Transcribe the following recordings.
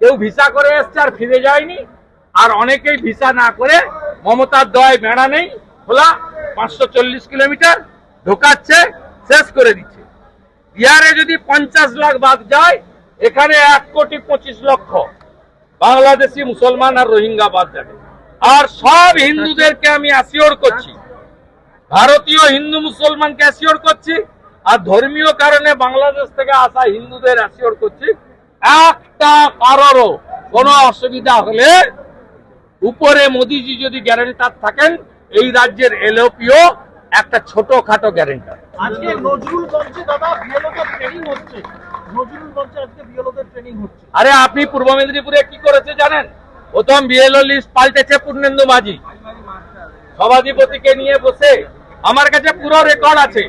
কেউ ভিসা করে এসছে আর ফিরে যায়নি। আর অনেকেই ভিসা না করে মমতার দয় বেড়া নেই, খোলা পাঁচশো চল্লিশ কিলোমিটার ঢোকাচ্ছে, শেষ করে দিচ্ছে। বিহারে যদি পঞ্চাশ লাখ বাদ যায়, এখানে এক কোটি পঁচিশ লক্ষ বাংলাদেশি মুসলমান আর রোহিঙ্গা বাদ যাবে। আর সব হিন্দুদেরকে আমি অ্যাসিওর করছি, ভারতীয় হিন্দু মুসলমানকে অ্যাসিওর করছি, আর ধর্মীয় কারণে বাংলাদেশ থেকে আসা হিন্দুদের অ্যাসিওর করছি একটা কারোরও কোনো অসুবিধা হলে উপরে মোদিজি যদি গ্যারেন্টার থাকেন এই রাজ্যের এলওপিও একটা ছোটখাটো গ্যারেন্টার আজকে নজরুল দাদা বিএলওদের ট্রেনিং হচ্ছে। নজরুল আজকে বিএলওদের ট্রেনিং হচ্ছে। আরে আপনি পূর্ব মেদিনীপুরে কি করেছে জানেন? প্রথম বিএলও লিস্ট পাল্টেছে পূর্ণেন্দু মাঝি। সভাধিপতিকে নিয়ে বসে আমার কাছে পুরো রেকর্ড আছে।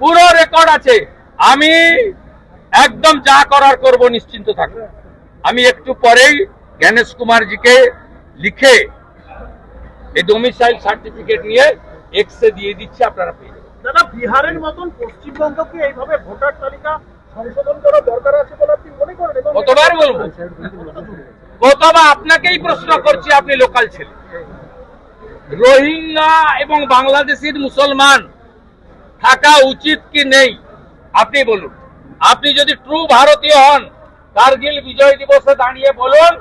পুরো রেকর্ড আছে। আমি একদম যা করার করব নিশ্চিন্ত থাকব। আমি একটু পরেই জ্ঞানেশ কুমারজিকে লিখে এই ডোমিসাইল সার্টিফিকেট নিয়ে এক্সে দিয়ে দিচ্ছি আপনারা পেয়ে যাবেন। দাদা বিহারের মতন পশ্চিমবঙ্গকে এইভাবে ভোটার তালিকা সংশোধন করা দরকার আছে বলে আপনি মনে করেন কতবার বলব? কতবার আপনাকেই প্রশ্ন করছি আপনি লোকাল ছেলে। রোহিঙ্গা এবং বাংলাদেশের মুসলমান থাকা উচিত কি নেই? আপনি বলুন। আপনি যদি ট্রু ভারতীয় হন কার্গিল বিজয় দিবসে দাঁড়িয়ে বলুন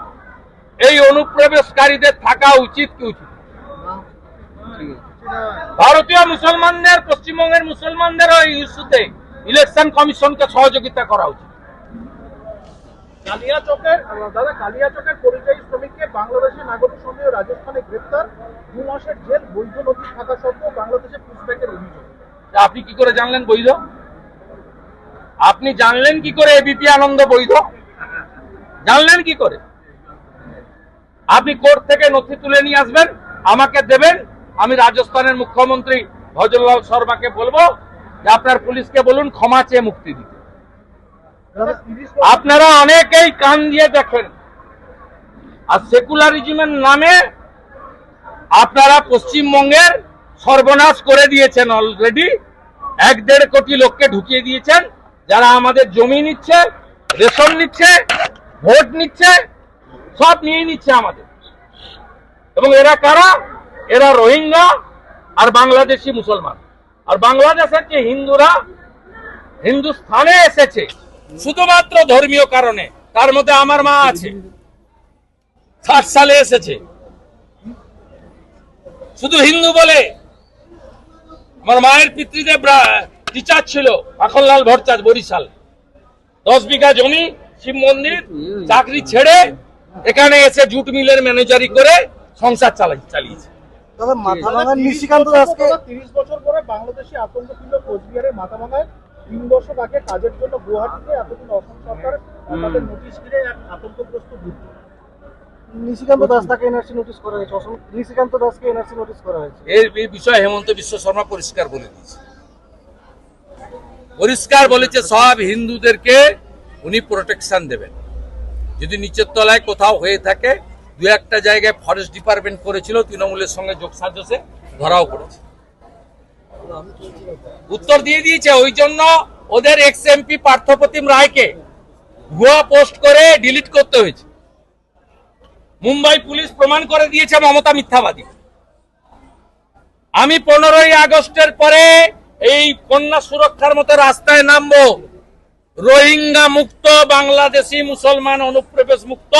এই অনুপ্রবেশকারীদের থাকা উচিত কি উচিত? ভারতীয় মুসলমানদের পশ্চিমবঙ্গের মুসলমানদের ওই ইস্যুতে ইলেকশন কমিশনকে সহযোগিতা করা উচিত। কালিয়াচকের দাদা কালিয়াচকের পরিযায়ী শ্রমিককে বাংলাদেশের নাগরিক রাজস্থানে গ্রেপ্তার। দু মাসের জেল বৈধ নোটিশ থাকা সত্ত্বেও বাংলাদেশে পুষব্যাকের অভিযোগ। আপনি কি করে জানলেন বৈধ? আপনি জানলেন কি করে এবিপি আনন্দ বৈধ? জানলেন কি করে? আপনি কোর্ট থেকে নথি তুলে নিয়ে আসবেন, আমাকে দেবেন, আমি রাজস্থানের মুখ্যমন্ত্রী ভজনলাল শর্মাকে বলব যে আপনার পুলিশকে বলুন ক্ষমা চেয়ে মুক্তি দিতে। আপনারা অনেকেই কান দিয়ে দেখেন। আর সেকুলারিজমের নামে আপনারা পশ্চিমবঙ্গের সর্বনাশ করে দিয়েছেন অলরেডি এক দেড় কোটি লোককে ঢুকিয়ে দিয়েছেন। যারা আমাদের জমি নিচ্ছে, রেশন নিচ্ছে, ভোট নিচ্ছে, সব নিয়ে নিচ্ছে আমাদের। এবং এরা কারা? এরা রোহিঙ্গা আর বাংলাদেশি মুসলমান। আর বাংলাদেশের যে হিন্দুরা, হিন্দুস্থানে এসেছে, শুধুমাত্র ধর্মীয় কারণে, তার মধ্যে আমার মা আছে, ষাট সালে এসেছে। শুধু হিন্দু বলে, আমার মায়ের পিতৃদেব টিচার ছিল মাখনলাল ভট্টাচ বরিশাল। দশ বিঘা জমি শিব মন্দির চাকরি ছেড়ে এখানে এসে জুট মিলের ম্যানেজারি করে সংসার চালাই চালিয়েছে। দাদা মাথা ভাঙার নিশিকান্ত দাসকে তিরিশ বছর পরে বাংলাদেশি আতঙ্ক ছিল কোচবিহারের মাথাভাঙায়। তিন বছর আগে কাজের জন্য গুয়াহাটিতে এতদিন অসম সরকার তাদের নোটিশ দিয়ে এক আতঙ্কগ্রস্ত বুদ্ধ নিশিকান্ত দাস তাকে এনআরসি নোটিশ করা হয়েছে। অসম নিশিকান্ত দাসকে এনআরসি নোটিশ করা হয়েছে। এর এই বিষয়ে হেমন্ত বিশ্ব শর্মা পরিষ্কার বলে দিয়েছে। পরিষ্কার বলেছে, সব হিন্দুদেরকে উনি প্রোটেকশন দেবেন। যদি নিচের তলায় কোথাও হয়ে থাকে, দু একটা জায়গায় ফরেস্ট ডিপার্টমেন্ট করেছিল, তৃণমূলের সঙ্গে যোগসাজসে ধরাও করেছে উত্তর দিয়ে দিয়েছে, ওই জন্য ওদের এক্স এমপি পার্থপ্রতিম রায়কে ভুয়া পোস্ট করে ডিলিট করতে হয়েছে। মুম্বাই পুলিশ প্রমাণ করে দিয়েছে মমতা মিথ্যাবাদী। আমি পনেরোই আগস্টের পরে এই কন্যা সুরক্ষার মতো রাস্তায় নামবো। রোহিঙ্গা মুক্ত বাংলাদেশি মুসলমান অনুপ্রবেশ মুক্ত।